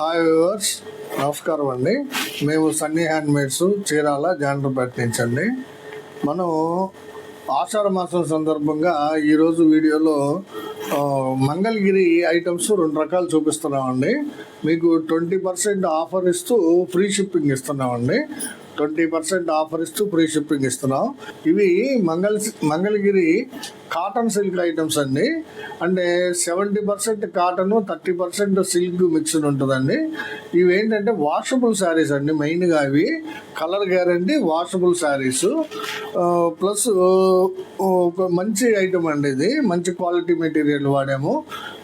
Hi viewers నమస్కారం అండి. మేము సన్నీ హ్యాండ్మేడ్స్ చీరాల జాండ్రపేట నుంచి అండి మనం ఆషాఢ మాసం సందర్భంగా ఈరోజు వీడియోలో మంగళగిరి ఐటమ్స్ రెండు రకాలు చూపిస్తున్నామండి. మీకు ట్వంటీ పర్సెంట్ ఆఫర్ ఇస్తూ ఫ్రీ షిప్పింగ్ ఇస్తున్నామండి. ట్వంటీ పర్సెంట్ ఆఫర్ ఇస్తూ ఫ్రీ షిప్పింగ్ ఇస్తున్నాం. ఇవి Mangala Mangalagiri cotton silk items అండి. అంటే seventy percent cotton thirty percent silk mixed ఉంటుందండి. ఇవి ఏంటంటే వాషబుల్ శారీస్ అండి మెయిన్గా అవి colour guarantee washable sarees. Plus ఒక మంచి ఐటమ్ అండి ఇది. మంచి క్వాలిటీ మెటీరియల్ వాడాము.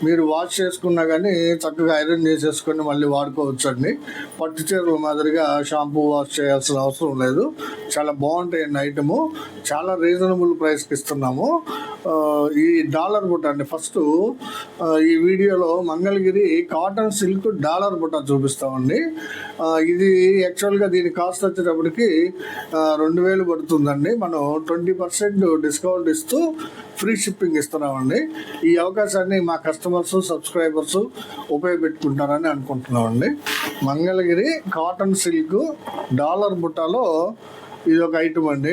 మీరు వాష్ చేసుకున్నా కానీ చక్కగా ఐరన్ చేసేసుకొని మళ్ళీ వాడుకోవచ్చు అండి పట్టు చీరల మాదిరిగా షాంపూ వాష్ చేయాల్సిన అవసరం లేదు. చాలా బాగుంటాయండి ఐటము చాలా రీజనబుల్ ప్రైస్కి ఇస్తున్నాము. ఈ డాలర్ బుట్ట అండి. ఫస్ట్ ఈ వీడియోలో మంగళగిరి కాటన్ సిల్క్ డాలర్ బుట్ట చూపిస్తామండి. ఇది యాక్చువల్గా దీని కాస్ట్ వచ్చేటప్పటికి రెండు వేలు పడుతుందండి. మనం ట్వంటీ పర్సెంట్ డిస్కౌంట్ ఇస్తూ ఫ్రీ షిప్పింగ్ ఇస్తున్నామండి. ఈ అవకాశాన్ని మా కస్టమర్స్ సబ్స్క్రైబర్స్ ఉపయోగపెట్టుకుంటారని అనుకుంటున్నామండి. మంగళగిరి కాటన్ సిల్క్ డాలర్ బుట్టలో ఇది ఒక ఐటమ్ అండి.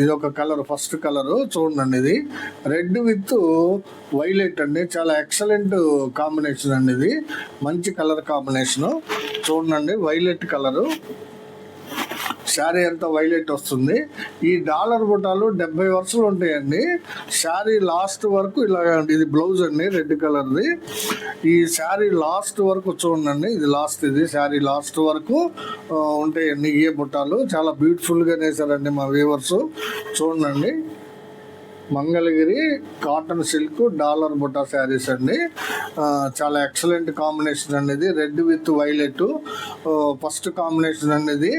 ఇది ఒక కలర్ ఫస్ట్ కలర్ చూడండి ఇది. రెడ్ విత్ వైలెట్ అండి. చాలా ఎక్సలెంట్ కాంబినేషన్ అండి ఇది. మంచి కలర్ కాంబినేషన్ చూడండి వైలెట్ కలరు శారీ అంతా వైలెట్ వస్తుంది? ఈ డాలర్ బుట్టాలు డెబ్బై వరుసలు ఉంటాయండి. శారీ లాస్ట్ వరకు ఇలా ఇది బ్లౌజ్ అండి రెడ్ కలర్ది. ఈ శారీ లాస్ట్ వరకు చూడండి ఇది లాస్ట్ ఇది శారీ లాస్ట్ వరకు ఉంటాయండి ఏ బుట్టాలు చాలా బ్యూటిఫుల్గా నేసారండి మా వీవర్స్ చూడండి. మంగళగిరి కాటన్ సిల్క్ డాలర్ బుట్టా శారీస్ అండి. చాలా ఎక్సలెంట్ కాంబినేషన్ అనేది red with violet. First combination అనేది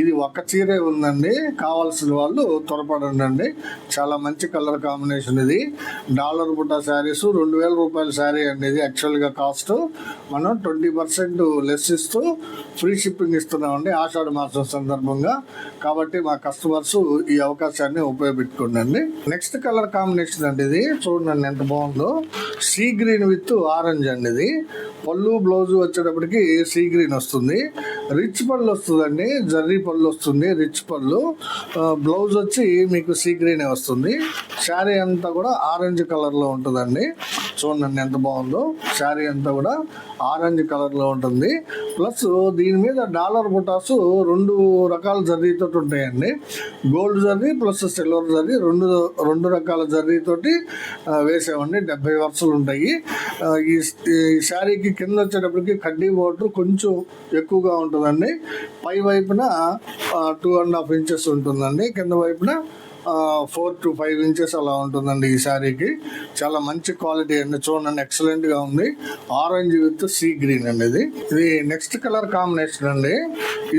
ఇది ఒక చీరే ఉందండి. కావాల్సిన వాళ్ళు త్వరపడండి. అండి చాలా మంచి కలర్ కాంబినేషన్ ఇది. డాలర్ బుట్టా శారీస్ రెండు వేల రూపాయల శారీ అండి ఇది. యాక్చువల్గా కాస్ట్ మనం ట్వంటీ పర్సెంట్ లెస్ ఇస్తూ ఫ్రీ షిప్పింగ్ ఇస్తున్నామండి ఆషాఢ మాసం సందర్భంగా. కాబట్టి మా కస్టమర్స్ ఈ అవకాశాన్ని ఉపయోగపెట్టుకోండి నెక్స్ట్ కలర్ కాంబినేషన్ అండి ఇది. చూడండి ఎంత బాగుందో. సీ గ్రీన్ విత్ ఆరెంజ్ అండి ఇది. పళ్ళు బ్లౌజ్ వచ్చేటప్పటికి సీ గ్రీన్ వస్తుంది. రిచ్ పళ్ళు వస్తుందండి జర్రీ పళ్ళు వస్తుంది రిచ్ పళ్ళు. బ్లౌజ్ వచ్చి మీకు సీ గ్రీనే వస్తుంది. శారీ అంతా కూడా ఆరెంజ్ కలర్లో ఉంటుందండి. చూడండి ఎంత బాగుందో. శారీ అంతా కూడా ఆరెంజ్ కలర్లో ఉంటుంది. ప్లస్ దీని మీద డాలర్ బుటాస్ రెండు రకాల జర్రీతో ఉంటాయండి. Gold zari plus silver zari రెండు రెండు రకాల జర్రీతోటి ఆ, వేసామండి. డెబ్బై వరుసలు ఉంటాయి. ఈ ఈ శారీకి కింద వచ్చేటప్పటికి కడ్డీ బోర్డర్ కొంచెం ఎక్కువగా ఉంటుంది. ఉంటుందండి. పై వైపున టూ అండ్ హాఫ్ ఇంచెస్ ఉంటుందండి. కింద వైపున ఫోర్ టు ఫైవ్ ఇంచెస్ అలా ఉంటుందండి ఈ శారీకి. చాలా మంచి క్వాలిటీ అండి. చూడండి ఎక్సలెంట్గా ఉంది. ఆరెంజ్ విత్ సీ గ్రీన్ అండి ఇది. ఇది నెక్స్ట్ కలర్ కాంబినేషన్ అండి.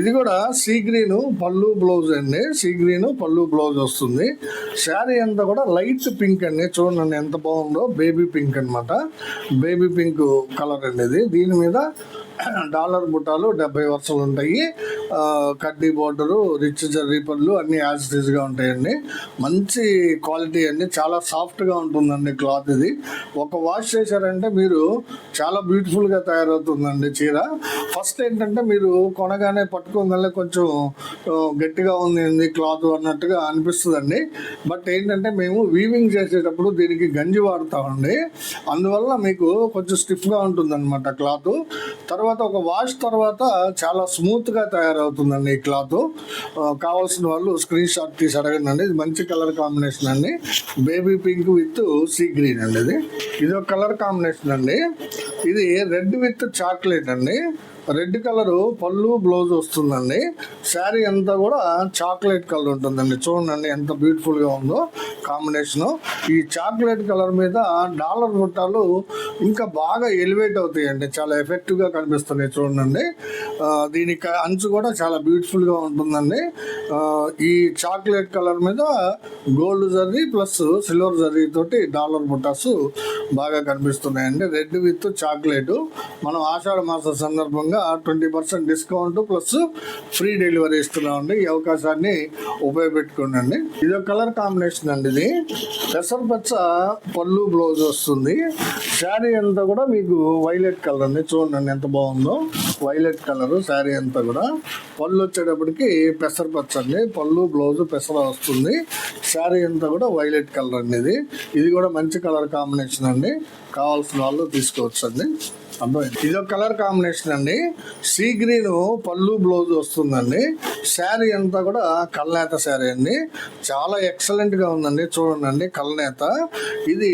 ఇది కూడా సీ గ్రీన్ పళ్ళు బ్లౌజ్ అండి. సీ గ్రీన్ పళ్ళు బ్లౌజ్ వస్తుంది. శారీ అంతా కూడా లైట్ పింక్ అండి. చూడండి ఎంత బాగుందో. బేబీ పింక్ అన్నమాట. బేబీ పింక్ కలర్ అండి ఇది. దీని మీద డాలర్ బుట్టాలు డెబ్బై వరుసలు ఉంటాయి. కడ్డీ బోర్డరు రిచ్ జర్రీ పళ్ళు అన్నీ యాజ్గా ఉంటాయండి. మంచి క్వాలిటీ అండి. చాలా సాఫ్ట్గా ఉంటుందండి క్లాత్ ఇది. ఒక వాష్ చేశారంటే మీరు చాలా బ్యూటిఫుల్గా తయారవుతుందండి చీర. ఫస్ట్ ఏంటంటే మీరు కొనగానే పట్టుకోగానే కొంచెం గట్టిగా ఉంది క్లాత్ అన్నట్టుగా అనిపిస్తుందండి. బట్ ఏంటంటే మేము వీవింగ్ చేసేటప్పుడు దీనికి గంజి వాడతామండి. అందువల్ల మీకు కొంచెం స్టిఫ్గా ఉంటుందన్నమాట క్లాత్. తర్వాత ఒక వాష్ తర్వాత చాలా స్మూత్గా తయారవుతుందండి ఈ క్లాత్. కావాల్సిన వాళ్ళు స్క్రీన్ షాట్ తీసి అడగండి అండి. ఇది మంచి కలర్ కాంబినేషన్ అండి. Baby pink with sea green అండి ఇది. ఇది ఒక కలర్ కాంబినేషన్ అండి. ఇది రెడ్ విత్ చాక్లెట్ అండి. రెడ్ కలర్ పళ్ళు బ్లౌజ్ వస్తుందండి. శారీ అంతా కూడా చాక్లెట్ కలర్ ఉంటుందండి. చూడండి ఎంత బ్యూటిఫుల్గా ఉందో కాంబినేషను. ఈ చాక్లెట్ కలర్ మీద డాలర్ బుట్టాలు ఇంకా బాగా ఎలివేట్ అవుతాయండి. చాలా ఎఫెక్టివ్గా కనిపిస్తున్నాయి చూడండి. దీనికి దీని అంచు కూడా చాలా బ్యూటిఫుల్గా ఉంటుందండి. ఈ చాక్లెట్ కలర్ మీద gold zari plus silver zari తోటి డాలర్ బుట్టాస్ బాగా కనిపిస్తున్నాయండి. Red with chocolate. మనం ఆషాఢ మాస సందర్భంగా సందర్భంగా twenty percent discount plus free delivery ఇస్తున్నామండి. ఈ అవకాశాన్ని ఉపయోగపెట్టుకోండి. ఇది ఒక కలర్ కాంబినేషన్ అండి ఇది. పెసరపచ్చ పళ్ళు బ్లౌజ్ వస్తుంది. శారీ అంతా కూడా మీకు వైలెట్ కలర్ అండి. చూడండి ఎంత బాగుందో. వైలెట్ కలర్ శారీ అంతా కూడా. పళ్ళు వచ్చేటప్పటికి పెసరపచ్చ అండి. పళ్ళు బ్లౌజ్ పెసర వస్తుంది. శారీ అంతా కూడా వైలెట్ కలర్ అండి ఇది. ఇది కూడా మంచి కలర్ కాంబినేషన్ అండి. కావాల్సిన వాళ్ళు తీసుకోవచ్చు అండి ఇది ఒక కలర్ కాంబినేషన్ అండి. సీ గ్రీన్ పళ్ళు బ్లౌజ్ వస్తుందండి. శారీ అంతా కూడా కల్నేత శారీ అండి. చాలా ఎక్సలెంట్గా ఉందండి. చూడండి కల్నేత ఇది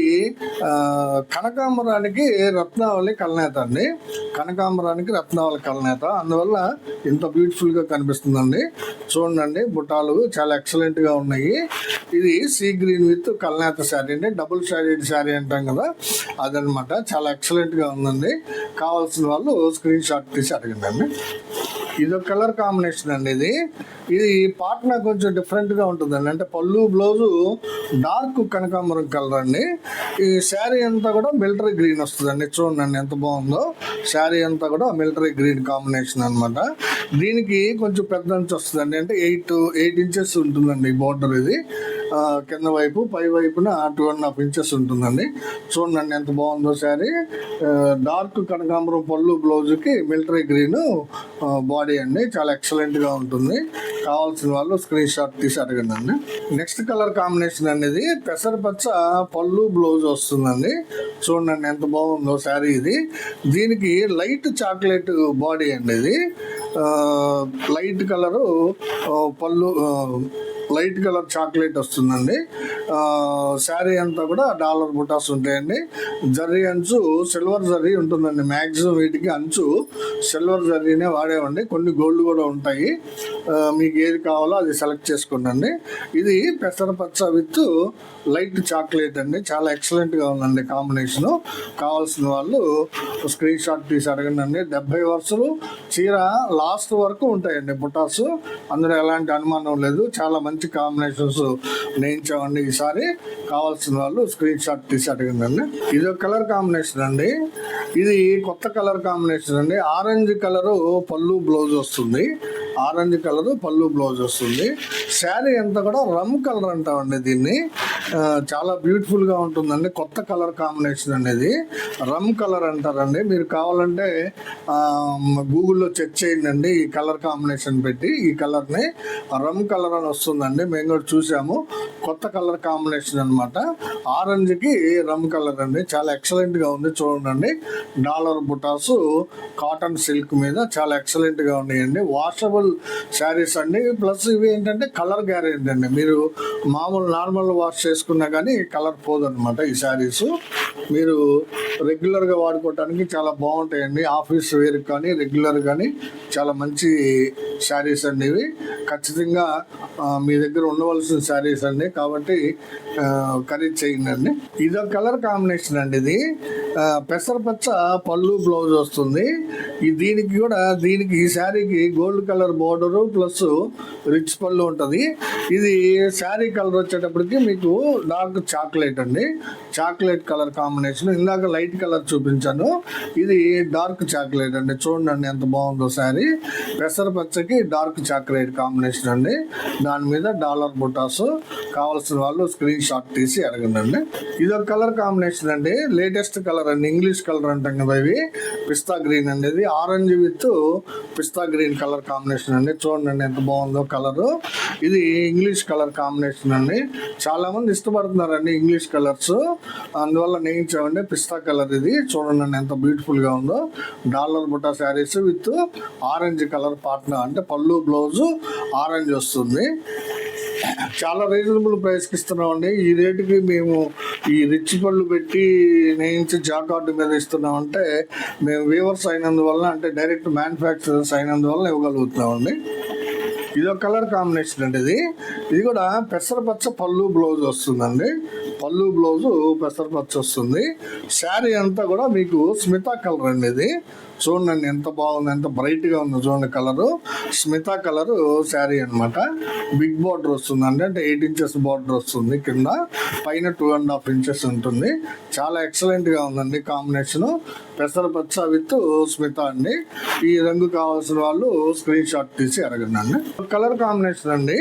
కనకాంబరానికి రత్నావళి కల్నేత అండి. కనకాంబరానికి రత్నావళి కల్నేత అందువల్ల ఇంత బ్యూటిఫుల్గా కనిపిస్తుందండి. చూడండి బుటాలు చాలా ఎక్సలెంట్గా ఉన్నాయి. ఇది సీ గ్రీన్ విత్ కల్నేత శారీ అండి. డబుల్ షేడెడ్ శారీ అంటాం కదా అదనమాట చాలా ఎక్సలెంట్గా ఉందండి. కావాల్సిన వాళ్ళు స్క్రీన్ షాట్ తీసి అడగండి ఇది ఒక కలర్ కాంబినేషన్ అండి ఇది. ఇది పాట్నా కొంచెం డిఫరెంట్గా ఉంటుందండి. అంటే పళ్ళు బ్లౌజు డార్క్ కనకాంబరం కలర్ అండి. ఈ శారీ అంతా కూడా మిలిటరీ గ్రీన్ వస్తుందండి. చూడండి ఎంత బాగుందో. శారీ అంతా కూడా మిలిటరీ గ్రీన్ కాంబినేషన్ అన్నమాట. దీనికి కొంచెం పెద్ద నుంచి వస్తుందండి. అంటే ఎయిట్ ఎయిట్ ఇంచెస్ ఉంటుందండి బోర్డర్ ఇది. కింద వైపు పై వైపున టూ అండ్ హాఫ్ ఇంచెస్ ఉంటుందండి. చూడండి ఎంత బాగుందో శారీ. డార్క్ కనకాంబరం పళ్ళు బ్లౌజ్కి మిలిటరీ గ్రీన్ బాడీ అండి. చాలా ఎక్సలెంట్గా ఉంటుంది. కావాల్సిన వాళ్ళు స్క్రీన్ షాట్ తీసి అడగండి అండి నెక్స్ట్ కలర్ కాంబినేషన్ అనేది పెసరపచ్చ పళ్ళు బ్లౌజ్ వస్తుందండి. చూడండి ఎంత బాగుందో శారీ ఇది. దీనికి లైట్ చాక్లెట్ బాడీ అండి ఇది. లైట్ కలరు పళ్ళు లైట్ కలర్ చాక్లెట్ వస్తుందండి. శారీ అంతా కూడా డాలర్ బుటాస్ ఉంటాయండి. జర్రీ అంచు సిల్వర్ జర్రీ ఉంటుందండి. మ్యాక్సిమం వీటికి అంచు సిల్వర్ జర్రీనే వాడేవండి. కొన్ని గోల్డ్ కూడా ఉంటాయి. మీకు ఏది కావాలో అది సెలెక్ట్ చేసుకోండి ఇది పెసరపచ్చ విత్ లైట్ చాక్లెట్ అండి. చాలా ఎక్సలెంట్గా ఉందండి కాంబినేషన్. కావాల్సిన వాళ్ళు స్క్రీన్ షాట్ తీసి అడగండి అండి డెబ్బై వరుసలు చీర లాస్ట్ వరకు ఉంటాయండి బుటాస్. అందులో ఎలాంటి అనుమానం లేదు. చాలా మంచి కాంబినేషన్స్ నేయించామండి ఈసారి. కావాల్సిన వాళ్ళు స్క్రీన్ షాట్ తీసి అడగండి ఇది ఒక కలర్ కాంబినేషన్ అండి. ఇది కొత్త కలర్ కాంబినేషన్ అండి. ఆరెంజ్ కలరు పళ్ళు బ్లౌజ్ వస్తుంది. ఆరెంజ్ కలర్ పళ్ళు బ్లౌజ్ వస్తుంది. శారీ అంతా కూడా రమ్ కలర్ అంటామండి దీన్ని. చాలా బ్యూటిఫుల్గా ఉంటుందండి. కొత్త కలర్ కాంబినేషన్ అనేది రమ్ కలర్ అంటారండి. మీరు కావాలంటే గూగుల్లో చెక్ చేయండి ఈ కలర్ కాంబినేషన్ పెట్టి ఈ కలర్ని. రమ్ కలర్ అని వస్తుందండి. మేము కూడా చూసాము. కొత్త కలర్ కాంబినేషన్ అనమాట ఆరెంజ్కి రమ్ కలర్ అండి. చాలా ఎక్సలెంట్గా ఉంది చూడండి డాలర్ బుటాసు కాటన్ సిల్క్ మీద చాలా ఎక్సలెంట్గా ఉన్నాయండి. వాషబుల్ శారీస్ అండి. ప్లస్ ఇవి ఏంటంటే కలర్ గ్యారెంటీ అండి. మీరు మామూలు నార్మల్ వాష్ చేసుకున్నా కానీ కలర్ పోదనమాట ఈ శారీస్ మీరు రెగ్యులర్గా వాడుకోవటానికి చాలా బాగుంటాయండి. ఆఫీస్ వేర్ కానీ రెగ్యులర్ కానీ చాలా మంచి శారీస్ అండి ఇవి. ఖచ్చితంగా మీ దగ్గర ఉండవలసిన శారీస్ అండి. కాబట్టి ఖరీదు చేయండి అండి ఇదొక కలర్ కాంబినేషన్ అండి ఇది. పెసరపచ్చ పళ్ళు బ్లౌజ్ వస్తుంది. ఈ దీనికి కూడా దీనికి ఈ శారీకి gold colour border plus rich పళ్ళు ఉంటుంది. ఇది శారీ కలర్ వచ్చేటప్పటికి మీకు డార్క్ చాక్లెట్ అండి. Chocolate colour combination. ఇందాక లైట్ కలర్ చూపించాను. ఇది డార్క్ చాక్లెట్ అండి. చూడండి ఎంత బాగుందో శారీ. పెసరపచ్చకి డార్క్ చాక్లెట్ కాంబినేషన్ అండి. దాని మీద డాలర్ బుటాస్. కావాల్సిన వాళ్ళు స్క్రీన్ షాట్ తీసి అడగండి. ఇది ఒక కలర్ కాంబినేషన్ అండి. లేటెస్ట్ కలర్ అండి. ఇంగ్లీష్ కలర్ అంటాం కదా ఇవి. పిస్తా గ్రీన్ అండి. ఇది orange with pista green colour combination. అండి. చూడండి ఎంత బాగుందో కలర్. ఇది ఇంగ్లీష్ కలర్ కాంబినేషన్ అండి. చాలా మంది ఇష్టపడుతున్నారండి ఇంగ్లీష్ కలర్స్. అందువల్ల నేయించామండి పిస్తా కలర్ ఇది. చూడండి ఎంత బ్యూటిఫుల్గా ఉందో. Dollar Butta sarees with orange colour partner. అంటే పళ్ళు బ్లౌజ్ ఆరెంజ్ వస్తుంది. చాలా రీజనబుల్ ప్రైస్కి ఇస్తున్నామండి ఈ రేటుకి మేము ఈ రిచ్ పళ్ళు పెట్టి నేయించి జాకార్డు మీద ఇస్తున్నామంటే మేము వీవర్స్ అయినందువల్ల అంటే డైరెక్ట్ మ్యానుఫ్యాక్చరర్స్ అయినందువల్ల ఇవ్వగలుగుతున్నామండి. ఇది ఒక కలర్ కాంబినేషన్ అండి ఇది. ఇది కూడా పెసరపచ్చ పళ్ళు బ్లౌజ్ వస్తుందండి. పళ్ళు బ్లౌజు పెసరపచ్చ వస్తుంది. శారీ అంతా కూడా మీకు స్మితా కలర్ అండి ఇది. చూడండి ఎంత బాగుంది ఎంత బ్రైట్గా ఉంది చూడండి కలరు. స్మితా కలరు శారీ అన్నమాట. బిగ్ బార్డర్ వస్తుందండి అంటే అంటే ఎయిట్ ఇంచెస్ బార్డర్ వస్తుంది కింద. పైన టూ అండ్ హాఫ్ ఇంచెస్ ఉంటుంది. చాలా ఎక్సలెంట్గా ఉందండి కాంబినేషను. పెసరపచ్చ విత్ స్మిత అండి. ఈ రంగు కావాల్సిన వాళ్ళు స్క్రీన్ షాట్ తీసి అడగండి అండి. కలర్ కాంబినేషన్ అండి.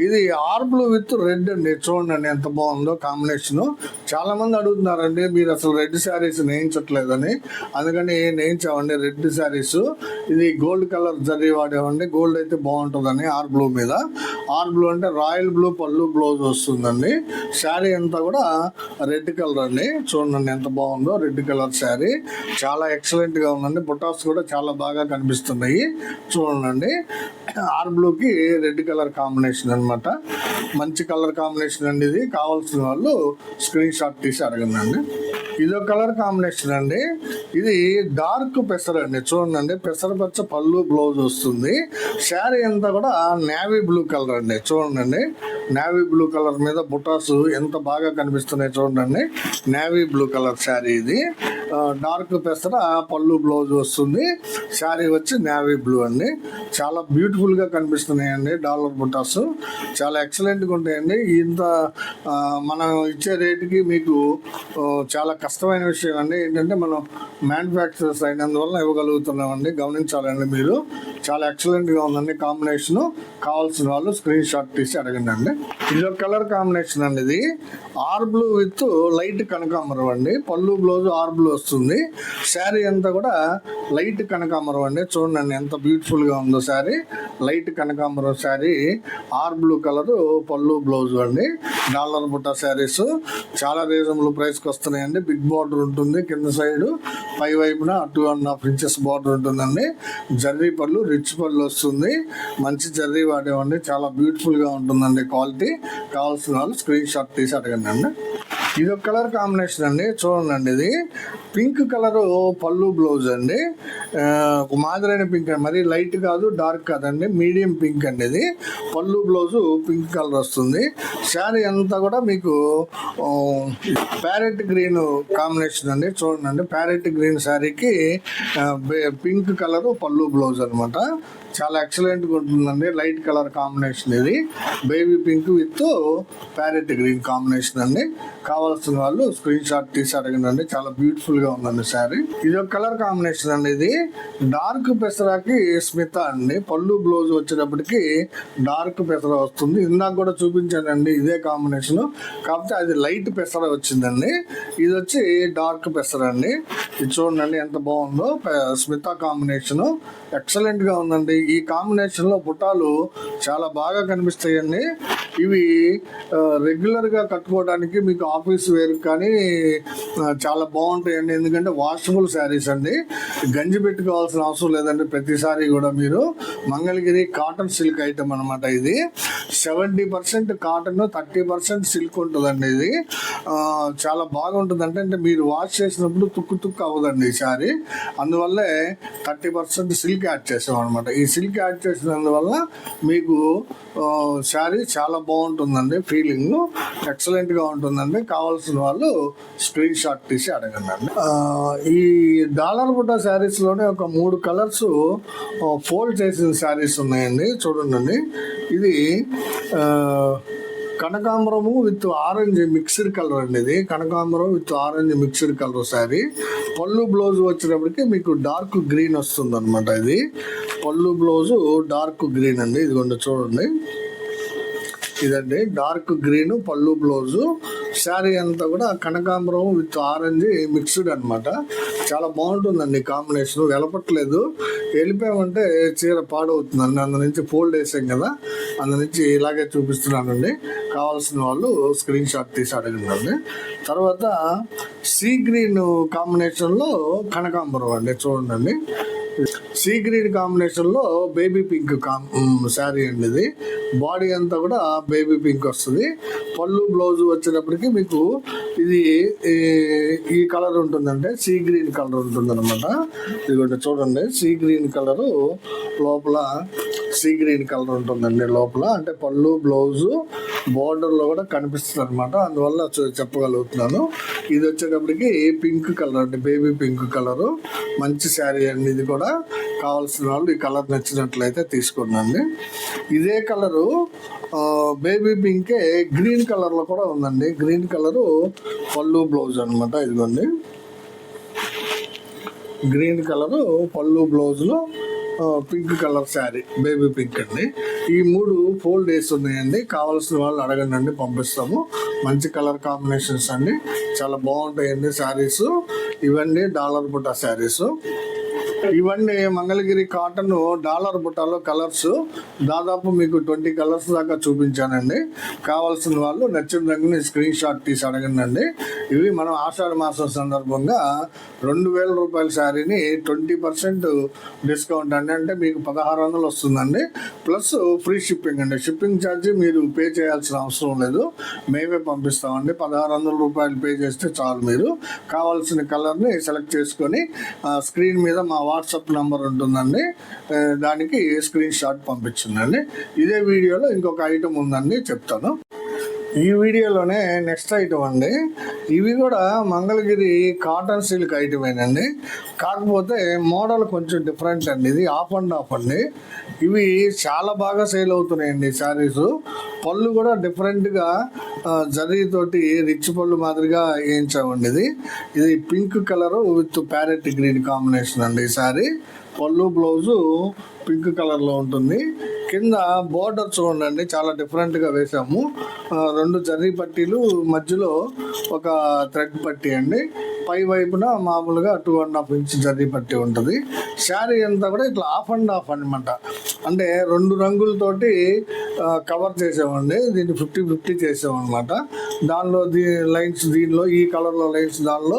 ఇది ఆర్ బ్లూ విత్ రెడ్ అండి. చూడండి ఎంత బాగుందో కాంబినేషన్. చాలా మంది అడుగుతున్నారండి మీరు అసలు రెడ్ శారీస్ నేయించట్లేదని. అందుకని నేయించామండి రెడ్ శారీస్. ఇది గోల్డ్ కలర్ జరీ వాడేవండి. గోల్డ్ అయితే బాగుంటుందని ఆర్ బ్లూ మీద. ఆర్ బ్లూ అంటే రాయల్ బ్లూ పళ్ళు బ్లౌజ్ వస్తుందండి. శారీ అంతా కూడా రెడ్ కలర్ అండి. చూడండి ఎంత బాగుందో రెడ్ కలర్ శారీ. చాలా ఎక్సలెంట్గా ఉందండి. బుటాస్ కూడా చాలా బాగా కనిపిస్తున్నాయి. చూడండి ఆర్ బ్లూ బ్లూకి రెడ్ కలర్ కాంబినేషన్ అన్నమాట. మంచి కలర్ కాంబినేషన్ అండి ఇది. కావాల్సిన వాళ్ళు స్క్రీన్ షాట్ తీసి అడగండి అండి ఇదో కలర్ కాంబినేషన్ అండి. ఇది డార్క్ పెసర అండి. చూడండి పెసరపచ్చ పళ్ళు బ్లౌజ్ వస్తుంది. శారీ అంతా కూడా నేవీ బ్లూ కలర్ అండి. చూడండి నేవీ బ్లూ కలర్ మీద బుటాస్ ఎంత బాగా కనిపిస్తున్నాయి చూడండి నేవీ బ్లూ కలర్ శారీ ఇది. ఆ, డార్క్ పెసర పళ్ళు బ్లౌజ్ వస్తుంది. శారీ వచ్చి నేవీ బ్లూ అండి. చాలా బ్యూటిఫుల్గా కనిపిస్తున్నాయండి డాలర్ బుటాస్. చాలా ఎక్సలెంట్గా ఉంటాయండి. ఇంత మనం ఇచ్చే రేటుకి మీకు చాలా కష్టమైన విషయం అండి. ఏంటంటే మనం మ్యానుఫ్యాక్చరర్స్ అయినందువల్ల ఇవ్వగలుగుతున్నామండి. గమనించాలండి మీరు. చాలా ఎక్సలెంట్గా ఉందండి కాంబినేషన్. కావాల్సిన వాళ్ళు స్క్రీన్ షాట్ తీసి అడగండి అండి. ఇది ఒక కలర్ కాంబినేషన్ అండి ఇది. ఆర్ బ్లూ విత్ లైట్ కనకాంబరం అండి. పళ్ళు బ్లౌజ్ ఆర్ బ్లూ వస్తుంది. శారీ అంతా కూడా లైట్ కనకాంబరం అండి. చూడండి ఎంత బ్యూటిఫుల్గా ఉందో శారీ. లైట్ కనకాంబరం శారీ ఆర్ బ్లూ కలర్ పళ్ళు బ్లౌజ్ అండి. డాలర్ బుట్ట శారీస్ చాలా రీజనబుల్ ప్రైస్కి వస్తున్నాయండి. బిగ్ బార్డర్ ఉంటుంది కింద సైడ్ పై వైపున two and half inches border ఉంటుందండి. జర్రీ పళ్ళు రిచ్ పళ్ళు వస్తుంది. మంచి జర్రీ వాడేవండి. చాలా బ్యూటిఫుల్గా ఉంటుందండి క్వాలిటీ. కావాల్సిన వాళ్ళు స్క్రీన్ షాట్ తీసి అడగండి అండి. ఇది ఒక కలర్ కాంబినేషన్ అండి. చూడండి ఇది. పింక్ కలర్ పళ్ళు బ్లౌజ్ అండి. మాదిరైన పింక్ మరి లైట్ కాదు డార్క్ కాదండి. Medium pink. అండి ఇది. పళ్ళు బ్లౌజ్ పింక్ కలర్ వస్తుంది. శారీ అంతా కూడా మీకు ప్యారెట్ గ్రీన్ కాంబినేషన్ అండి. చూడండి ప్యారెట్ గ్రీన్ శారీకి పింక్ కలర్ పళ్ళు బ్లౌజ్ అన్నమాట. చాలా ఎక్సలెంట్గా ఉంటుందండి. లైట్ కలర్ కాంబినేషన్ ఇది. Baby pink with parrot green combination అండి. కావాల్సిన వాళ్ళు స్క్రీన్ షాట్ తీసి అడగండి. చాలా బ్యూటిఫుల్గా ఉందండి శారీ ఇది ఒక కలర్ కాంబినేషన్ అండి ఇది. డార్క్ పెసరాకి స్మిత అండి. పళ్ళు బ్లౌజ్ వచ్చేటప్పటికి డార్క్ పెసర వస్తుంది. ఇందాక కూడా చూపించానండి ఇదే కాంబినేషన్ కాకపోతే అది లైట్ పెసర వచ్చిందండి. ఇది వచ్చి డార్క్ పెసర అండి. ఇది చూడండి ఎంత బాగుందో. స్మిత కాంబినేషన్ ఎక్సలెంట్గా ఉందండి. ఈ కాంబినేషన్లో చాలా బాగా కనిపిస్తాయండి. ఇవి రెగ్యులర్గా రెగ్యులర్గా కట్టుకోవడానికి మీకు ఆఫీస్ వేర్ కానీ చాలా బాగుంటాయండి. ఎందుకంటే వాషబుల్ శారీస్ అండి. గంజి పెట్టుకోవాల్సిన అవసరం లేదండి ప్రతిసారి కూడా మీరు. మంగళగిరి కాటన్ సిల్క్ ఐటమ్ అనమాట ఇది. Seventy percent cotton thirty percent silk ఉంటుందండి ఇది. చాలా బాగుంటుంది అంటే అంటే మీరు వాష్ చేసినప్పుడు తుక్కు తుక్కు అవ్వదండి ఈ శారీ. అందువల్లే థర్టీ పర్సెంట్ సిల్క్ యాడ్ చేసాం అనమాట ఈ సిల్క్ యాడ్ చేసినందువల్ల మీకు శారీ చాలా బాగుంటుందండి ఫీలింగ్ ఎక్సలెంట్గా ఉంటుందండి. కావాల్సిన వాళ్ళు స్క్రీన్ షాట్ తీసి అడగండి ఈ డాలర్ బుట్ట శారీస్లోనే ఒక మూడు కలర్స్ ఫోల్డ్ చేసిన శారీస్ ఉన్నాయండి. చూడండి ఇది కనకాంబరము విత్ ఆరెంజ్ మిక్స్డ్ కలర్ అండి ఇది. కనకాంబరం with orange mixed colour saree పళ్ళు బ్లౌజ్ వచ్చినప్పటికి మీకు డార్క్ గ్రీన్ వస్తుంది అనమాట ఇది. పళ్ళు బ్లౌజు డార్క్ గ్రీన్ అండి. ఇదిగోండి చూడండి. ఇదండి డార్క్ గ్రీన్ పళ్ళు బ్లౌజు. శారీ అంతా కూడా కనకాంబరం విత్ ఆరెంజ్ మిక్స్డ్ అన్నమాట. చాలా బాగుంటుందండి కాంబినేషన్. వెలపట్లేదు వెళ్ళిపోయామంటే చీర పాడవుతుందండి. అందు నుంచి ఫోల్డ్ వేసాం కదా. అందు నుంచి ఇలాగే చూపిస్తున్నానండి. కావాల్సిన వాళ్ళు స్క్రీన్ షాట్ తీసి అడగండి తర్వాత సీ గ్రీన్ కాంబినేషన్లో కనకాంబరం అండి. చూడండి సీ గ్రీన్ కాంబినేషన్లో బేబీ పింక్ కా శారీ అండి ఇది. బాడీ అంతా కూడా బేబీ పింక్ వస్తుంది. పళ్ళు బ్లౌజ్ వచ్చేటప్పటికి మీకు ఇది ఈ- ఈ కలర్ ఉంటుందంటే సీ గ్రీన్ కలర్ ఉంటుంది అనమాట ఇదిగోండి చూడండి సీ గ్రీన్ కలరు లోపల సీ గ్రీన్ కలర్ ఉంటుందండి లోపల. అంటే పళ్ళు బ్లౌజు బార్డర్లో కూడా కనిపిస్తుంది అనమాట అందువల్ల చూ- చెప్పగలుగుతున్నాను. ఇది వచ్చేటప్పటికి పింక్ కలర్ అండి బేబీ పింక్ కలరు. మంచి శారీ అండి ఇది కూడా. కావాల్సిన వాళ్ళు ఈ కలర్ నచ్చినట్లయితే తీసుకున్నాండి ఇదే కలరు బేబీ పింకే గ్రీన్ కలర్లో కూడా ఉందండి. గ్రీన్ కలరు పళ్ళు బ్లౌజ్ అనమాట ఇదిగోండి. గ్రీన్ కలర్ పళ్ళు బ్లౌజ్లో pink colour saree baby pink అండి. ఈ మూడు ఫోల్ డేస్ ఉన్నాయండి. కావాల్సిన వాళ్ళు అడగండి అండి పంపిస్తాము. మంచి కలర్ కాంబినేషన్స్ అండి. చాలా బాగుంటాయండి శారీస్. ఇవన్నీ డాలర్ బుట్ట శారీస్. ఇవన్నీ మంగళగిరి కాటన్ డాలర్ బుట్టాలో కలర్స్. దాదాపు మీకు ట్వంటీ కలర్స్ దాకా చూపించానండి. కావాల్సిన వాళ్ళు నచ్చిన రంగుని స్క్రీన్ షాట్ తీసి అడగండి ఇవి మనం ఆషాఢ మాసం సందర్భంగా రెండు వేల రూపాయల శారీని ట్వంటీ పర్సెంట్ డిస్కౌంట్ అండి. అంటే మీకు పదహారు వందలు వస్తుందండి. ప్లస్ ఫ్రీ షిప్పింగ్ అండి. షిప్పింగ్ ఛార్జ్ మీరు పే చేయాల్సిన అవసరం లేదు. మేమే పంపిస్తామండి. పదహారు వందల రూపాయలు పే చేస్తే చాలు మీరు. కావాల్సిన కలర్ని సెలెక్ట్ చేసుకొని స్క్రీన్ మీద మా వాట్సాప్ నంబర్ ఉంటుందండి. దానికి స్క్రీన్ షాట్ పంపించిందండి ఇదే వీడియోలో ఇంకొక ఐటమ్ ఉందండి చెప్తాను. ఈ వీడియోలోనే నెక్స్ట్ ఐటమ్ అండి. ఇవి కూడా మంగళగిరి కాటన్ సిల్క్ ఐటమేనండి కాకపోతే మోడల్ కొంచెం డిఫరెంట్ అండి. ఇది ఆఫ్ అండ్ ఆఫ్ అండి. ఇవి చాలా బాగా సేల్ అవుతున్నాయండి శారీస్ పళ్ళు కూడా డిఫరెంట్గా జరీతోటి రిచ్ పళ్ళు మాదిరిగా వేయించామండి ఇది. ఇది pink colour with parrot green combination అండి ఈ శారీ పళ్ళు బ్లౌజు పింక్ కలర్లో ఉంటుంది. కింద బోర్డర్ చూడండి చాలా డిఫరెంట్గా వేసాము రెండు జర్రీ పట్టీలు మధ్యలో ఒక థ్రెడ్ పట్టీ అండి. పై వైపున మామూలుగా టూ అండ్ హాఫ్ ఇంచ్ జరిగి పట్టి ఉంటుంది. శారీ అంతా కూడా ఇట్లా హాఫ్ అండ్ ఆఫ్ అనమాట అంటే రెండు రంగులతోటి కవర్ చేసామండి దీన్ని ఫిఫ్టీ ఫిఫ్టీ చేసామన్నమాట దానిలో దీ లైన్స్ దీనిలో ఈ కలర్లో లైన్స్ దానిలో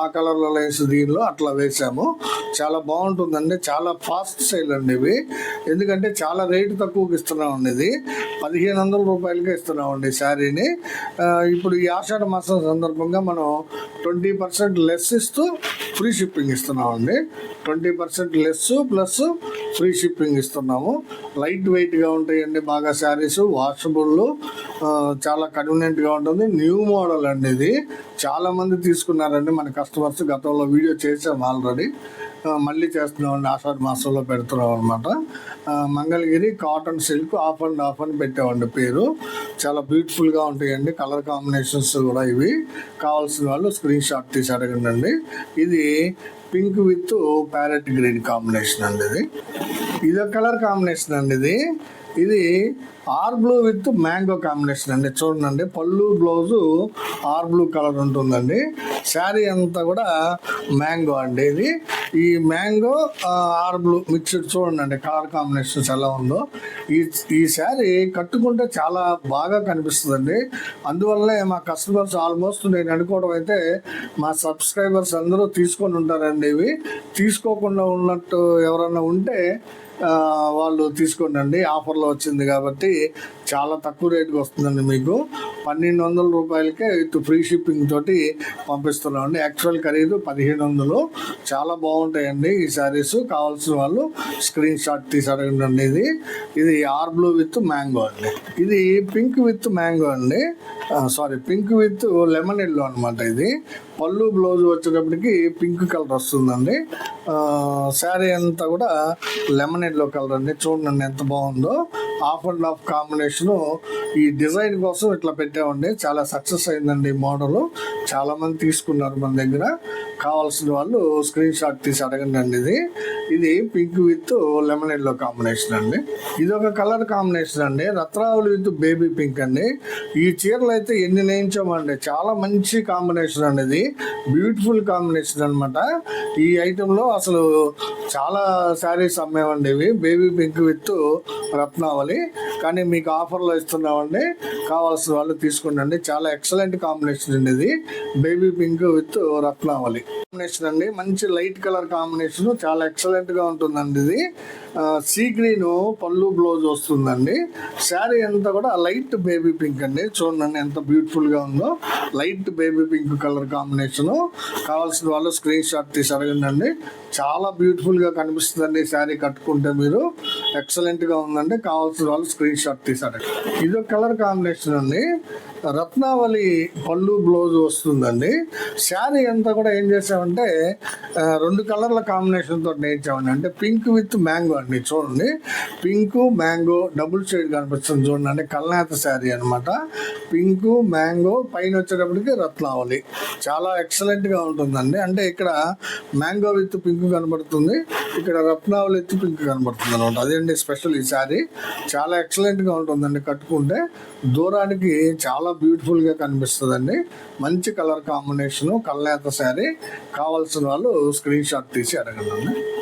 ఆ కలర్లో లైన్స్ దీనిలో అట్లా వేసాము. చాలా బాగుంటుందండి. చాలా ఫాస్ట్ సేల్ అండి ఇవి. ఎందుకంటే చాలా రేటు తక్కువకి ఇస్తున్నామండి ఇది. పదిహేను వందల రూపాయలకే ఇస్తున్నామండి శారీని. ఇప్పుడు ఈ ఆషాఢ మాసం సందర్భంగా మనం ట్వంటీ పర్సెంట్ పర్సెంట్ లెస్ ఇస్తూ ఫ్రీ షిప్పింగ్ ఇస్తున్నామండి. Twenty percent less plus free shipping ఇస్తున్నాము. లైట్ వెయిట్గా ఉంటాయండి బాగా శారీస్ వాషబుల్ చాలా కన్వీనియంట్గా ఉంటుంది. న్యూ మోడల్ అండి ఇది. చాలామంది తీసుకున్నారండి. మన కస్టమర్స్ గతంలో వీడియో చేసాము ఆల్రెడీ మళ్ళీ చేస్తున్నామండి ఆషాఢ మాసంలో పెడుతున్నాం అనమాట Mangalagiri cotton silk half and half అని పెట్టామండి పేరు. చాలా బ్యూటిఫుల్గా ఉంటాయండి కలర్ కాంబినేషన్స్ కూడా ఇవి. కావాల్సిన వాళ్ళు స్క్రీన్ షాట్ తీసి అడగండి ఇది pink with parrot green combination అండి ఇది. ఇది కలర్ కాంబినేషన్ అండి ఇది. ఇది R blue with mango combination అండి. చూడండి పళ్ళు బ్లౌజు ఆర్ బ్లూ కలర్ ఉంటుందండి. శారీ అంతా కూడా మ్యాంగో అండి ఇది. ఈ మ్యాంగో ఆర్ బ్లూ మిక్స్డ్ చూడండి కలర్ కాంబినేషన్స్ ఎలా ఉందో. ఈ ఈ శారీ కట్టుకుంటే చాలా బాగా కనిపిస్తుందండి. అందువల్లనే మా కస్టమర్స్ ఆల్మోస్ట్ నేను అనుకోవడం అయితే మా సబ్స్క్రైబర్స్ అందరూ తీసుకొని ఉంటారండి ఇవి. తీసుకోకుండా ఉన్నట్టు ఎవరన్నా ఉంటే వాళ్ళు తీసుకోండి ఆఫర్లో వచ్చింది కాబట్టి చాలా తక్కువ రేటుకి వస్తుందండి మీకు. పన్నెండు వందల రూపాయలకే విత్ ఫ్రీ షిప్పింగ్ తోటి పంపిస్తున్నామండి. యాక్చువల్ ఖరీదు పదిహేను వందలు చాలా బాగుంటాయండి ఈ శారీస్. కావాల్సిన వాళ్ళు స్క్రీన్ షాట్ తీసి అడగండి ఇది. ఇది ఆర్ బ్లూ విత్ మ్యాంగో అండి. ఇది పింక్ విత్ మ్యాంగో అండి. Sorry pink with lemon yellow అనమాట ఇది. పళ్ళు బ్లౌజ్ వచ్చేటప్పటికి పింక్ కలర్ వస్తుందండి. శారీ అంతా కూడా లెమన్ ఎల్లో కలర్ అండి. చూడండి ఎంత బాగుందో. ఆఫ్ అండ్ ఆఫ్ కాంబినేషను ఈ డిజైన్ కోసం ఇట్లా పెట్టామండి. చాలా సక్సెస్ అయిందండి ఈ మోడల్. చాలామంది తీసుకున్నారు మన దగ్గర. కావాల్సిన వాళ్ళు స్క్రీన్ షాట్ తీసి అడగండి అండి ఇది. ఇది pink with lemon yellow combination అండి. ఇది ఒక కలర్ కాంబినేషన్ అండి. రత్నావళి విత్ బేబీ పింక్ అండి. ఈ చీరలు అయితే ఎన్ని నేయించామండి? చాలా మంచి కాంబినేషన్ అండి ఇది. బ్యూటిఫుల్ కాంబినేషన్ అనమాట ఈ ఐటెంలో అసలు చాలా శారీస్ అమ్మేవండి ఇవి. బేబీ పింక్ విత్ రత్నావళి. కానీ మీకు ఆఫర్లో ఇస్తున్నామండి. కావాల్సిన వాళ్ళు తీసుకుండండి చాలా ఎక్సలెంట్ కాంబినేషన్ అండి ఇది. Baby pink with Ratnavali. Combination అండి. మంచి లైట్ కలర్ కాంబినేషన్. చాలా ఎక్సలెంట్గా ఉంటుందండి ఇది. సీ గ్రీన్ పళ్ళు బ్లౌజ్ వస్తుందండి. శారీ అంతా కూడా లైట్ బేబీ పింక్ అండి. చూడండి ఎంత బ్యూటిఫుల్గా ఉందో. Light baby pink colour combination. కావాల్సిన వాళ్ళు స్క్రీన్ షాట్ తీసి అడగండి చాలా బ్యూటిఫుల్గా కనిపిస్తుందండి శారీ కట్టుకుంటే మీరు. ఎక్సలెంట్గా ఉందండి. కావాల్సిన వాళ్ళు స్క్రీన్ షాట్ తీసారు ఇది ఒక కలర్ కాంబినేషన్ అండి. రత్నావళి పళ్ళు బ్లౌజ్ వస్తుందండి. శారీ అంతా కూడా ఏం చేసామంటే రెండు కలర్ల కాంబినేషన్ తోటి నేర్చామండి. అంటే పింక్ విత్ మ్యాంగో అండి చూడండి. పింక్ మ్యాంగో డబుల్ షేడ్ కనిపిస్తుంది చూడండి. అంటే కల్నాత శారీ అనమాట పింక్ మ్యాంగో పైన వచ్చేటప్పటికి రత్నావళి. చాలా ఎక్సలెంట్గా ఉంటుందండి. అంటే ఇక్కడ మ్యాంగో విత్ పింక్ కనబడుతుంది. ఇక్కడ రత్నావళి విత్ పింక్ కనబడుతుంది అనమాట అదేంటి స్పెషల్ ఈ శారీ? చాలా ఎక్సలెంట్గా ఉంటుందండి కట్టుకుంటే. దూరానికి చాలా బ్యూటిఫుల్గా కనిపిస్తుందండి. మంచి కలర్ కాంబినేషన్ కల్నేత శారీ. కావాల్సిన వాళ్ళు స్క్రీన్ షాట్ తీసి అడగండి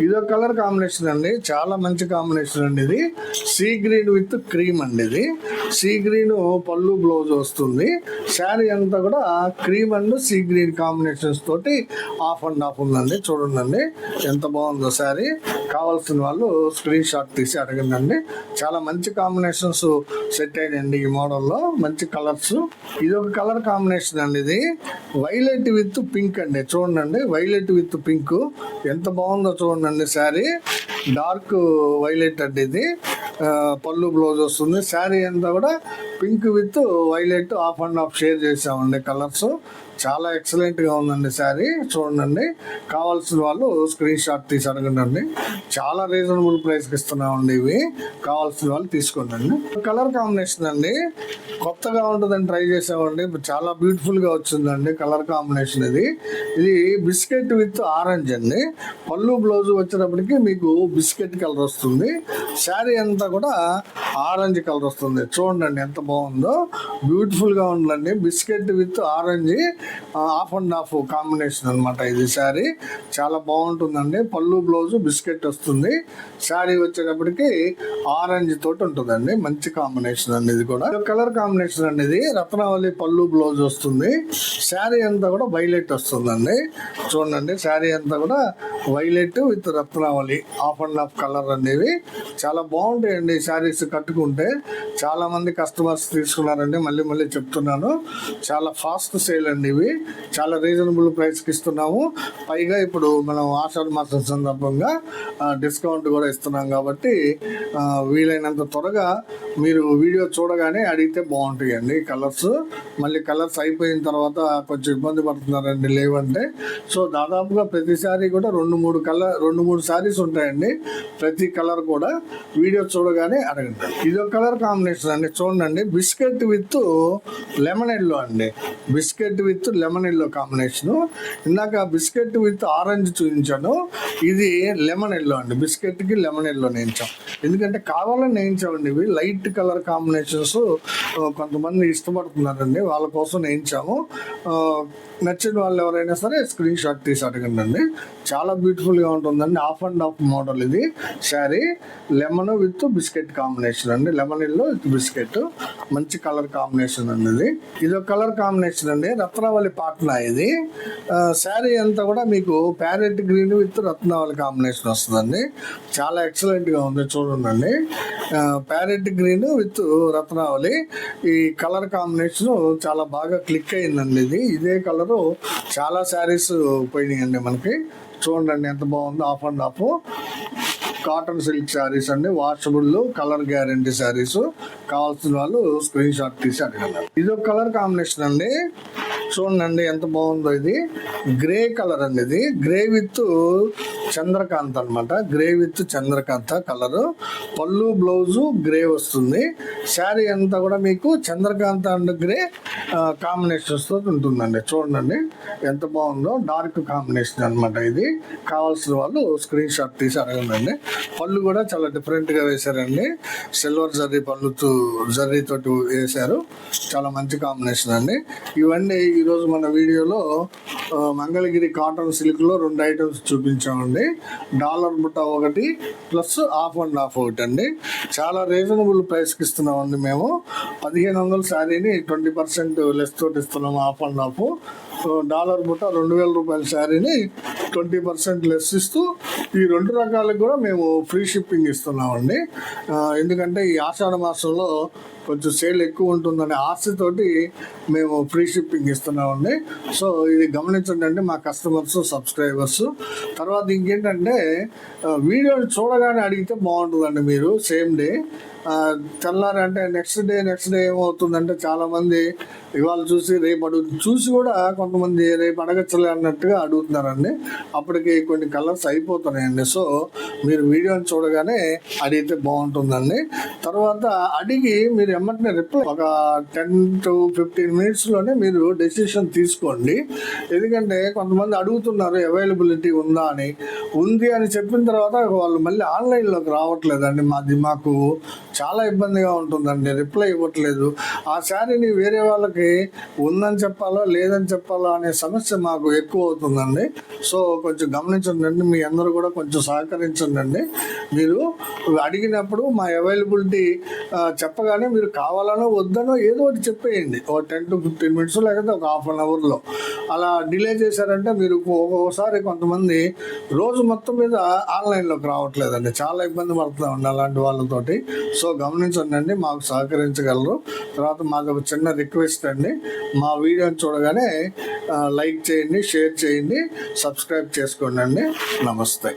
ఇదో కలర్ కాంబినేషన్ అండి. చాలా మంచి కాంబినేషన్ అండి ఇది. సీ గ్రీన్ విత్ క్రీమ్ అండి ఇది. సీ గ్రీన్ పళ్ళు బ్లౌజ్ వస్తుంది. శారీ అంతా కూడా cream and sea green combinations తోటి ఆఫ్ అండ్ ఆఫ్ ఉందండి. చూడండి ఎంత బాగుందో శారీ. కావాల్సిన వాళ్ళు స్క్రీన్ షాట్ తీసి అడగండి చాలా మంచి కాంబినేషన్స్ సెట్ అయినాయండి ఈ మోడల్లో. మంచి కలర్స్. ఇది ఒక కలర్ కాంబినేషన్ అండి ఇది. వైలెట్ విత్ పింక్ అండి. చూడండి వైలెట్ విత్ పింక్. ఎంత బాగుందో చూడండి శారీ. డార్క్ వైలెట్ అండి ఇది. ఆ, పళ్ళు బ్లౌజ్ వస్తుంది. శారీ అంతా కూడా pink with violet off and off share చేసామండి కలర్స్. చాలా ఎక్సలెంట్గా ఉందండి శారీ. చూడండి. కావాల్సిన వాళ్ళు స్క్రీన్ షాట్ తీసి అడగండి చాలా రీజనబుల్ ప్రైస్కి ఇస్తున్నామండి ఇవి. కావాల్సిన వాళ్ళు తీసుకోండి కలర్ కాంబినేషన్ అండి. కొత్తగా ఉంటుందని ట్రై చేసామండి. చాలా బ్యూటిఫుల్గా వచ్చిందండి కలర్ కాంబినేషన్ ఇది. ఇది బిస్కెట్ విత్ ఆరెంజ్ అండి. పళ్ళు బ్లౌజ్ వచ్చేటప్పటికి మీకు బిస్కెట్ కలర్ వస్తుంది. శారీ అంతా కూడా ఆరెంజ్ కలర్ వస్తుంది. చూడండి ఎంత బాగుందో. బ్యూటిఫుల్గా ఉందండి. Biscuit with orange off and off combination అన్నమాట ఇది శారీ. చాలా బాగుంటుందండి. పళ్ళు బ్లౌజ్ బిస్కెట్ వస్తుంది. శారీ వచ్చేటప్పటికి ఆరెంజ్ తోటి ఉంటుందండి. మంచి కాంబినేషన్ అండి ఇది కూడా. కలర్ కాంబినేషన్ అండి ఇది. రత్నావళి పళ్ళు బ్లౌజ్ వస్తుంది. శారీ అంతా కూడా వైలెట్ వస్తుందండి. చూడండి శారీ అంతా కూడా violet with Ratnavali. Off and off colour అనేవి. చాలా బాగుంటాయండి ఈ శారీస్ కట్టుకుంటే. చాలా మంది కస్టమర్స్ తీసుకున్నారండి. మళ్ళీ మళ్ళీ చెప్తున్నాను. చాలా ఫాస్ట్ సేల్ అండి ఇవి చాలా రీజనబుల్ ప్రైస్కి ఇస్తున్నాము. పైగా ఇప్పుడు మనం ఆషాఢ మాసం సందర్భంగా డిస్కౌంట్ కూడా ఇస్తున్నాం కాబట్టి వీలైనంత త్వరగా మీరు వీడియో చూడగానే అడిగితే బాగుంటాయండి కలర్స్ మళ్ళీ కలర్స్ అయిపోయిన తర్వాత కొంచెం ఇబ్బంది పడుతున్నారండి లేవంటే. సో దాదాపుగా ప్రతిసారి కూడా రెండు మూడు కలర్ రెండు మూడు సారీస్ ఉంటాయండి. ప్రతి కలర్ కూడా వీడియో చూడగానే అడగండి. ఇది ఒక కలర్ కాంబినేషన్ అండి. చూడండి బిస్కెట్ విత్ లెమన్ ఎల్లో అండి. Biscuit with lemon yellow combination. ఇందాక బిస్కెట్ విత్ ఆరెంజ్ చూపించాను. ఇది లెమన్ ఎల్లో అండి. బిస్కెట్కి లెమన్ ఎల్లో నేయించాం. ఎందుకంటే కావాలని నేయించామండి ఇవి. లైట్ కలర్ కాంబినేషన్స్ కొంతమంది ఇష్టపడుతున్నారండి. వాళ్ళ కోసం నేయించాము. నచ్చిన వాళ్ళు ఎవరైనా సరే స్క్రీన్ షాట్ తీసి అడగండి అండి చాలా బ్యూటిఫుల్గా ఉంటుందండి. ఆఫ్ అండ్ ఆఫ్ మోడల్ ఇది. Sari lemon with biscuit combination అండి. Lemon yellow with biscuit. మంచి కలర్ కాంబినేషన్ అండి ఇది. ఇది ఒక కలర్ కాంబినేషన్ అండి. రత్నావళి పాట్నా ఇది. శారీ అంతా కూడా మీకు parrot green with Ratnavali combination వస్తుందండి. చాలా ఎక్సలెంట్గా ఉంది చూడండి ప్యారెట్ గ్రీన్ విత్ రత్నావళి ఈ కలర్ కాంబినేషన్ చాలా బాగా క్లిక్ అయిందండి ఇది. ఇదే కలరు చాలా శారీస్ పోయినాయండి మనకి. చూడండి ఎంత బాగుందో off and off. Cotton silk saris అండి వాషబుల్ కలర్ గ్యారంటీ శారీస్. కావాల్సిన వాళ్ళు స్క్రీన్ షాట్ తీసి అడగలరు ఇది ఒక కలర్ కాంబినేషన్ అండి. చూడండి ఎంత బాగుందో ఇది. గ్రే కలర్ అండి ఇది. గ్రే విత్ చంద్రకాంత్ అనమాట గ్రే విత్ చంద్రకాంత కలర్ పళ్ళు బ్లౌజు గ్రే వస్తుంది. శారీ అంతా కూడా మీకు చంద్రకాంత అండ్ గ్రే కాంబినేషన్స్తో ఉంటుందండి. చూడండి ఎంత బాగుందో. డార్క్ కాంబినేషన్ అన్నమాట ఇది. కావాల్సిన వాళ్ళు స్క్రీన్ షాట్ తీసి అడగండి. పళ్ళు కూడా చాలా డిఫరెంట్గా వేశారండి. సిల్వర్ జర్రీ పళ్ళుతో జర్రీతోటి వేశారు. చాలా మంచి కాంబినేషన్ అండి. ఇవన్నీ ఈరోజు మన వీడియోలో మంగళగిరి కాటన్ సిల్క్లో రెండు ఐటమ్స్ చూపించామండి. డాలర్ బుట్ట ఒకటి ప్లస్ ఆఫ్ అండ్ ఆఫ్ ఒకటి అండి. చాలా రీజనబుల్ ప్రైస్కి ఇస్తున్నామండి మేము. పదిహేను వందల శారీని ట్వంటీ పర్సెంట్ లెస్ తోటి ఇస్తున్నాము off and off so dollar బుట్ట రెండు వేల రూపాయల శారీని ట్వంటీ పర్సెంట్ లెస్ ఇస్తూ ఈ రెండు రకాలకు కూడా మేము ఫ్రీ షిప్పింగ్ ఇస్తున్నామండి. ఎందుకంటే ఈ ఆషాఢ మాసంలో కొంచెం సేల్ ఎక్కువ ఉంటుందనే ఆశతోటి మేము ఫ్రీ షిప్పింగ్ ఇస్తున్నామండి. సో ఇది గమనించండి అంటే మా కస్టమర్స్ సబ్స్క్రైబర్స్. తర్వాత ఇంకేంటంటే వీడియోని చూడగానే అడిగితే బాగుంటుందండి మీరు సేమ్ డే. తెల్లారి అంటే నెక్స్ట్ డే నెక్స్ట్ డే ఏమవుతుందంటే చాలామంది ఇవాళ చూసి రేపు అడుగు చూసి కూడా కొంతమంది రేపు అడగచ్చలే అన్నట్టుగా అడుగుతున్నారండి. అప్పటికి కొన్ని కలర్స్ అయిపోతున్నాయండి. సో మీరు వీడియోని చూడగానే అడిగితే బాగుంటుందండి. తర్వాత అడిగి మీరు ఎమ్మటనే రిప్లై ఒక టెన్ టు ఫిఫ్టీన్ మినిట్స్లోనే మీరు డెసిషన్ తీసుకోండి. ఎందుకంటే కొంతమంది అడుగుతున్నారు అవైలబిలిటీ ఉందా అని? ఉంది అని చెప్పిన తర్వాత వాళ్ళు మళ్ళీ ఆన్లైన్లోకి రావట్లేదండి మాది మాకు చాలా ఇబ్బందిగా ఉంటుందండి. రిప్లై ఇవ్వట్లేదు. ఆ శారీని వేరే వాళ్ళకి ఉందని చెప్పాలో లేదని చెప్పాలో అనే సమస్య మాకు ఎక్కువ అవుతుందండి. సో కొంచెం గమనించండి. మీ అందరూ కూడా కొంచెం సహకరించండి. మీరు అడిగినప్పుడు మా అవైలబిలిటీ చెప్పగానే మీరు కావాలనో వద్దనో ఏదో ఒకటి చెప్పేయండి. ఒక టెన్ టు ఫిఫ్టీన్ మినిట్స్ లేకపోతే ఒక హాఫ్ అన్ అవర్లో. అలా డిలే చేశారంటే మీరు ఒక్కొక్కసారి కొంతమంది రోజు మొత్తం మీద ఆన్లైన్లోకి రావట్లేదండి. చాలా ఇబ్బంది పడుతున్నామండి అలాంటి వాళ్ళతోటి. సో గమనించండి మాకు సహకరించగలరు. తర్వాత మాకు ఒక చిన్న రిక్వెస్ట్ అండి మా వీడియోని చూడగానే లైక్ చేయండి షేర్ చేయండి సబ్స్క్రైబ్ చేసుకోండి నమస్తే.